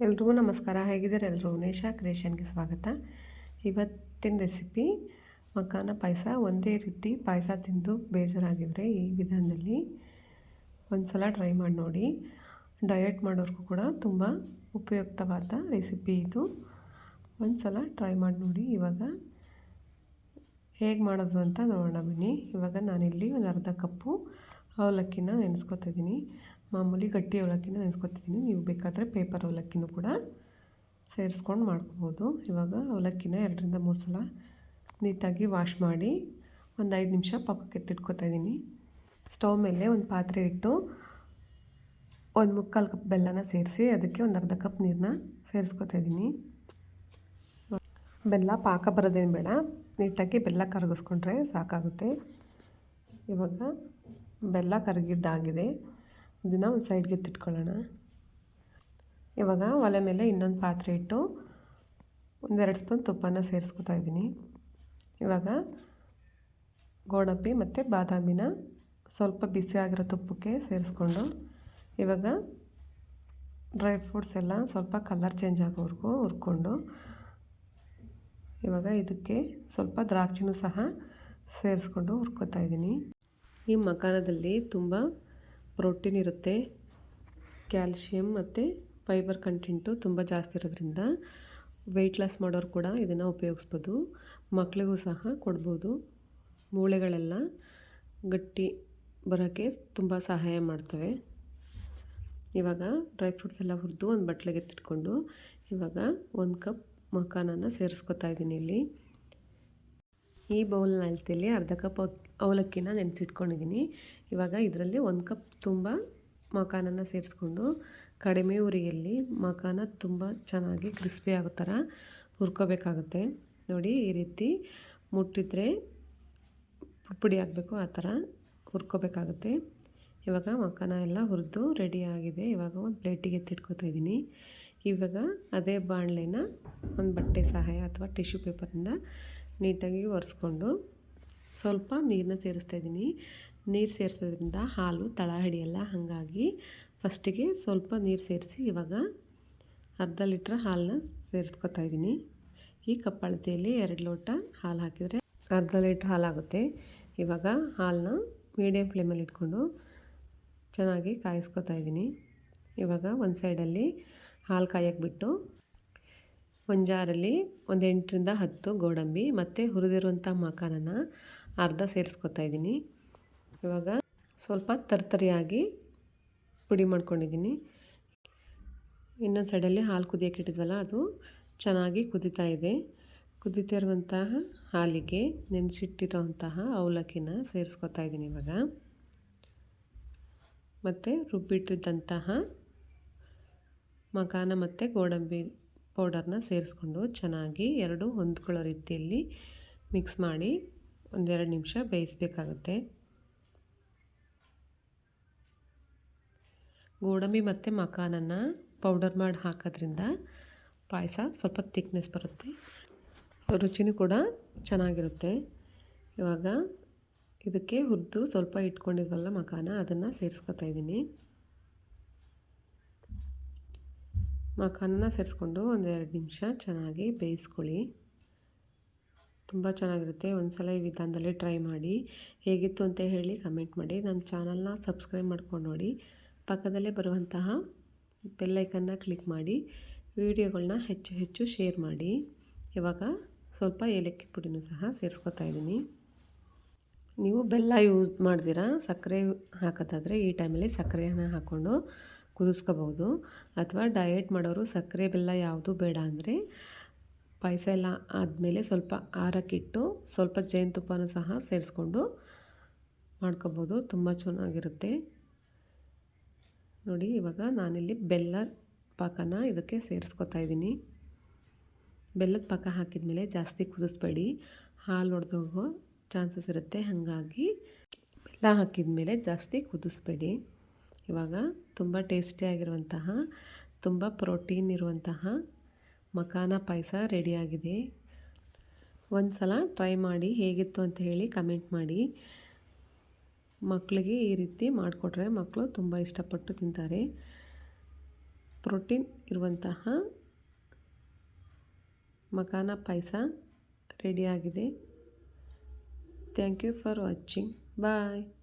ಎಲ್ರಿಗೂ ನಮಸ್ಕಾರ. ಹೇಗಿದ್ದಾರೆ? ಎಲ್ಲರೂ ನೇಷಾ ಕ್ರಿಯೇಷನ್ಗೆ ಸ್ವಾಗತ. ಇವತ್ತಿನ ರೆಸಿಪಿ, ಮಕಾನ ಪಾಯಸ. ಒಂದೇ ರೀತಿ ಪಾಯಸ ತಿಂದು ಬೇಜಾರಾಗಿದ್ದರೆ ಈ ವಿಧಾನದಲ್ಲಿ ಒಂದು ಸಲ ಟ್ರೈ ಮಾಡಿ ನೋಡಿ. ಡಯಟ್ ಮಾಡೋರ್ಗೂ ಕೂಡ ತುಂಬ ಉಪಯುಕ್ತವಾದ ರೆಸಿಪಿ ಇದು. ಒಂದು ಸಲ ಟ್ರೈ ಮಾಡಿ ನೋಡಿ. ಇವಾಗ ಹೇಗೆ ಮಾಡೋದು ಅಂತ ನೋಡೋಣ ಬನ್ನಿ. ಇವಾಗ ನಾನಿಲ್ಲಿ ಒಂದು ಅರ್ಧ ಕಪ್ಪು ಅವಲಕ್ಕಿನ ನೆನೆಸ್ಕೊತಿದ್ದೀನಿ ಮಾಮೂಲಿ ಗಟ್ಟಿ ಅವಲಕ್ಕಿನ ನೆನೆಸ್ಕೊತಿದ್ದೀನಿ. ನೀವು ಬೇಕಾದರೆ ಪೇಪರ್ ಅವಲಕ್ಕಿನೂ ಕೂಡ ಸೇರಿಸ್ಕೊಂಡು ಮಾಡ್ಕೋಬೋದು. ಇವಾಗ ಅವಲಕ್ಕಿನ ಎರಡರಿಂದ ಮೂರು ಸಲ ನೀಟಾಗಿ ವಾಶ್ ಮಾಡಿ ಒಂದು ಐದು ನಿಮಿಷ ಪಕ್ಕಕ್ಕೆ ಎತ್ತಿಟ್ಕೊತಾ ಇದ್ದೀನಿ. ಸ್ಟವ್ ಮೇಲೆ ಒಂದು ಪಾತ್ರೆ ಇಟ್ಟು ಒಂದು ಮುಕ್ಕಾಲು ಕಪ್ ಬೆಲ್ಲನ ಸೇರಿಸಿ ಅದಕ್ಕೆ ಒಂದು ಅರ್ಧ ಕಪ್ ನೀರನ್ನ ಸೇರಿಸ್ಕೊತಾ ಇದ್ದೀನಿ. ಬೆಲ್ಲ ಪಾಕ ಬರೋದೇನು ಬೇಡ. ನೀಟಾಗಿ ಬೆಲ್ಲ ಕರಗಿಸ್ಕೊಂಡ್ರೆ ಸಾಕಾಗುತ್ತೆ. ಇವಾಗ ಬೆಲ್ಲ ಕರಗಿದ್ದಾಗಿದೆ. ಇದನ್ನು ಒಂದು ಸೈಡ್ಗೆ ತಿಟ್ಕೊಳ್ಳೋಣ ಇವಾಗ ಒಲೆ ಮೇಲೆ ಇನ್ನೊಂದು ಪಾತ್ರೆ ಇಟ್ಟು ಒಂದೆರಡು ಸ್ಪೂನ್ ತುಪ್ಪನ ಸೇರಿಸ್ಕೊತಾ ಇದ್ದೀನಿ. ಇವಾಗ ಗೋಡಂಬಿ ಮತ್ತು ಬಾದಾಮಿನ ಸ್ವಲ್ಪ ಬಿಸಿ ಆಗಿರೋ ತುಪ್ಪಕ್ಕೆ ಸೇರಿಸ್ಕೊಂಡು ಇವಾಗ ಡ್ರೈ ಫ್ರೂಟ್ಸ್ ಎಲ್ಲ ಸ್ವಲ್ಪ ಕಲರ್ ಚೇಂಜ್ ಆಗೋವರೆಗೂ ಹುರ್ಕೊಂಡು ಇವಾಗ ಇದಕ್ಕೆ ಸ್ವಲ್ಪ ದ್ರಾಕ್ಷಿನೂ ಸಹ ಸೇರಿಸ್ಕೊಂಡು ಹುರ್ಕೋತಾ ಇದ್ದೀನಿ. ಈ ಮಕಾನದಲ್ಲಿ ತುಂಬ ಪ್ರೋಟೀನ್ ಇರುತ್ತೆ ಕ್ಯಾಲ್ಶಿಯಮ್ ಮತ್ತು ಫೈಬರ್ ಕಂಟೆಂಟು ತುಂಬ ಜಾಸ್ತಿ ಇರೋದ್ರಿಂದ ವೆಯ್ಟ್ ಲಾಸ್ ಮಾಡೋರು ಕೂಡ ಇದನ್ನು ಉಪಯೋಗಿಸ್ಬೋದು. ಮಕ್ಕಳಿಗೂ ಸಹ ಕೊಡ್ಬೋದು. ಮೂಳೆಗಳೆಲ್ಲ ಗಟ್ಟಿ ಬರೋಕ್ಕೆ ತುಂಬ ಸಹಾಯ ಮಾಡ್ತವೆ. ಇವಾಗ ಡ್ರೈ ಫ್ರೂಟ್ಸ್ ಎಲ್ಲ ಹುರಿದು ಒಂದು ಬಟ್ಲಿಗೆ ಎತ್ತಿಟ್ಕೊಂಡು ಇವಾಗ ಒಂದು ಕಪ್ ಮಕಾನನ ಸೇರಿಸ್ಕೊತಾ ಇದ್ದೀನಿ ಇಲ್ಲಿ. ಈ ಬೌಲ್ನ ಅಳತೆಯಲ್ಲಿ ಅರ್ಧ ಕಪ್ ಅವಲಕ್ಕಿನ ನೆನೆಸಿಟ್ಕೊಂಡಿದ್ದೀನಿ. ಇವಾಗ ಇದರಲ್ಲಿ ಒಂದು ಕಪ್ ತುಂಬ ಮಕಾನನ್ನು ಸೇರಿಸ್ಕೊಂಡು ಕಡಿಮೆ ಉರಿಯಲ್ಲಿ ಮಕಾನ ತುಂಬ ಚೆನ್ನಾಗಿ ಕ್ರಿಸ್ಪಿ ಆಗೋ ಥರ ಹುರ್ಕೋಬೇಕಾಗುತ್ತೆ. ನೋಡಿ, ಈ ರೀತಿ ಮುಟ್ಟಿದ್ರೆ ಪುಡಿ ಆಗಬೇಕು, ಆ ಥರ ಹುರ್ಕೋಬೇಕಾಗುತ್ತೆ. ಇವಾಗ ಮಕಾನ ಎಲ್ಲ ಹುರಿದು ರೆಡಿ ಆಗಿದೆ. ಇವಾಗ ಒಂದು ಪ್ಲೇಟಿಗೆ ಎತ್ತಿಟ್ಕೋತಾ ಇದ್ದೀನಿ. ಇವಾಗ ಅದೇ ಬಾಣಲೆನ ಒಂದು ಬಟ್ಟೆ ಸಹಾಯ ಅಥವಾ ಟಿಶ್ಯೂ ಪೇಪರಿಂದ ನೀಟಾಗಿ ಒರೆಸ್ಕೊಂಡು ಸ್ವಲ್ಪ ನೀರನ್ನ ಸೇರಿಸ್ತಾ ಇದ್ದೀನಿ. ನೀರು ಸೇರಿಸೋದ್ರಿಂದ ಹಾಲು, ತಳ ಹಿಡಿಯಲ್ಲ ಹಾಗಾಗಿ ಫಸ್ಟಿಗೆ ಸ್ವಲ್ಪ ನೀರು ಸೇರಿಸಿ ಇವಾಗ ಅರ್ಧ ಲೀಟ್ರ್ ಹಾಲನ್ನ ಸೇರಿಸ್ಕೊತಾ ಇದ್ದೀನಿ. ಈ ಕಪ್ಪಳತೆಯಲ್ಲಿ ಎರಡು ಲೋಟ ಹಾಲು ಹಾಕಿದರೆ ಅರ್ಧ ಲೀಟ್ರ್ ಹಾಲಾಗುತ್ತೆ ಇವಾಗ ಹಾಲನ್ನ ಮೀಡಿಯಮ್ ಫ್ಲೇಮಲ್ಲಿ ಇಟ್ಕೊಂಡು ಚೆನ್ನಾಗಿ ಕಾಯಿಸ್ಕೊತಾ ಇದ್ದೀನಿ. ಇವಾಗ ಒಂದು ಸೈಡಲ್ಲಿ ಹಾಲು ಕಾಯಕ್ಕೆ ಬಿಟ್ಟು ಒಂದು ಜಾರಲ್ಲಿ ಒಂದು ಎಂಟರಿಂದ ಹತ್ತು ಗೋಡಂಬಿ ಮತ್ತು ಹುರಿದಿರುವಂಥ ಮಕಾನನ ಅರ್ಧ ಸೇರಿಸ್ಕೊತಾ ಇದ್ದೀನಿ. ಇವಾಗ ಸ್ವಲ್ಪ ತರ್ತರಿಯಾಗಿ ಪುಡಿ ಮಾಡ್ಕೊಂಡಿದ್ದೀನಿ. ಇನ್ನೊಂದು ಸೈಡಲ್ಲಿ ಹಾಲು ಕುದಿಯೋಕೆ ಇಟ್ಟಿದ್ವಲ್ಲ, ಅದು ಚೆನ್ನಾಗಿ ಕುದೀತಾ ಇದೆ. ಕುದೀತಾ ಇರುವಂತಹ ಹಾಲಿಗೆ ನೆನೆಸಿಟ್ಟಿರೋಂತಹ ಅವಲಕ್ಕಿನ ಸೇರಿಸ್ಕೊತಾ ಇದ್ದೀನಿ ಇವಾಗ. ಮತ್ತು ರುಬ್ಬಿಟ್ಟಿದ್ದಂತಹ ಮಕಾನ ಮತ್ತು ಗೋಡಂಬಿ ಪೌಡರ್ನ ಸೇರಿಸ್ಕೊಂಡು ಚೆನ್ನಾಗಿ ಎರಡು ಹೊಂದ್ಕೊಳ್ಳೋ ರೀತಿಯಲ್ಲಿ ಮಿಕ್ಸ್ ಮಾಡಿ ಒಂದೆರಡು ನಿಮಿಷ ಬೇಯಿಸಬೇಕಾಗುತ್ತೆ. ಗೋಡಂಬಿ ಮತ್ತು ಮಕಾನನ್ನು ಪೌಡರ್ ಮಾಡಿ ಹಾಕೋದ್ರಿಂದ ಪಾಯಸ ಸ್ವಲ್ಪ ತಿಕ್ನೆಸ್ ಬರುತ್ತೆ. ರುಚಿನೂ ಕೂಡ ಚೆನ್ನಾಗಿರುತ್ತೆ. ಇವಾಗ ಇದಕ್ಕೆ ಹುರಿದು ಸ್ವಲ್ಪ ಇಟ್ಕೊಂಡಿದ್ವಲ್ಲ ಮಖಾನ ಅದನ್ನು ಸೇರಿಸ್ಕೊತಾ ಇದ್ದೀನಿ. ಮಖಾನನ ಸೇರಿಸ್ಕೊಂಡು ಒಂದೆರಡು ನಿಮಿಷ ಚೆನ್ನಾಗಿ ಬೇಯಿಸ್ಕೊಳ್ಳಿ. ತುಂಬ ಚೆನ್ನಾಗಿರುತ್ತೆ. ಒಂದು ಸಲ ಈ ವಿಧಾನದಲ್ಲಿ ಟ್ರೈ ಮಾಡಿ. ಹೇಗಿತ್ತು ಅಂತ ಹೇಳಿ ಕಮೆಂಟ್ ಮಾಡಿ. ನಮ್ಮ ಚಾನಲ್ನ ಸಬ್ಸ್ಕ್ರೈಬ್ ಮಾಡ್ಕೊಂಡು ನೋಡಿ. ಪಕ್ಕದಲ್ಲೇ ಬರುವಂತಹ ಬೆಲ್ಲೈಕನ್ನ ಕ್ಲಿಕ್ ಮಾಡಿ ವಿಡಿಯೋಗಳನ್ನ ಹೆಚ್ಚು ಹೆಚ್ಚು ಶೇರ್ ಮಾಡಿ. ಇವಾಗ ಸ್ವಲ್ಪ ಏಲಕ್ಕಿ ಪುಡಿನೂ ಸಹ ಸೇರಿಸ್ಕೊತಾ ಇದ್ದೀನಿ. ನೀವು ಬೆಲ್ಲ ಯೂಸ್ ಮಾಡ್ದಿರಾ, ಸಕ್ಕರೆ ಹಾಕೋದಾದರೆ ಈ ಟೈಮಲ್ಲಿ ಸಕ್ಕರೆಯನ್ನು ಹಾಕ್ಕೊಂಡು ಕುದಿಸ್ಕೋಬೋದು ಅಥವಾ ಡಯಟ್ ಮಾಡೋರು ಸಕ್ಕರೆ ಬೆಲ್ಲ ಯಾವುದು ಬೇಡ ಅಂದರೆ ಪಾಯಸ ಎಲ್ಲ ಆದಮೇಲೆ ಸ್ವಲ್ಪ ಆರಕ್ಕಿಟ್ಟು ಸ್ವಲ್ಪ ಜೇನುತುಪ್ಪನೂ ಸಹ ಸೇರಿಸ್ಕೊಂಡು ಮಾಡ್ಕೋಬೋದು ತುಂಬ ಚೆನ್ನಾಗಿರುತ್ತೆ. ನೋಡಿ, ಇವಾಗ ನಾನಿಲ್ಲಿ ಬೆಲ್ಲ ಪಾಕನ ಇದಕ್ಕೆ ಸೇರಿಸ್ಕೊತಾ ಇದ್ದೀನಿ. ಬೆಲ್ಲದ ಪಾಕ ಹಾಕಿದ ಮೇಲೆ ಜಾಸ್ತಿ ಕುದಿಸ್ಬೇಡಿ. ಹಾಲು ಒಡೆದೋಗೋ ಚಾನ್ಸಸ್ ಇರುತ್ತೆ. ಹಾಗಾಗಿ ಬೆಲ್ಲ ಹಾಕಿದ ಮೇಲೆ ಜಾಸ್ತಿ ಕುದಿಸ್ಬೇಡಿ. ಇವಾಗ ತುಂಬ ಟೇಸ್ಟಿಯಾಗಿರುವಂತಹ ತುಂಬ ಪ್ರೋಟೀನ್ ಇರುವಂತಹ ಮಖಾನ ಪಾಯಸ ರೆಡಿಯಾಗಿದೆ ಒಂದು ಸಲ ಟ್ರೈ ಮಾಡಿ ಹೇಗಿತ್ತು ಅಂತ ಹೇಳಿ ಕಮೆಂಟ್ ಮಾಡಿ. ಮಕ್ಕಳಿಗೆ ಈ ರೀತಿ ಮಾಡಿಕೊಟ್ರೆ ಮಕ್ಕಳು ತುಂಬ ಇಷ್ಟಪಟ್ಟು ತಿಂತಾರೆ. ಪ್ರೋಟೀನ್ ಇರುವಂತಹ ಮಖಾನ ಪಾಯಸ ರೆಡಿಯಾಗಿದೆ thank you for watching. Bye.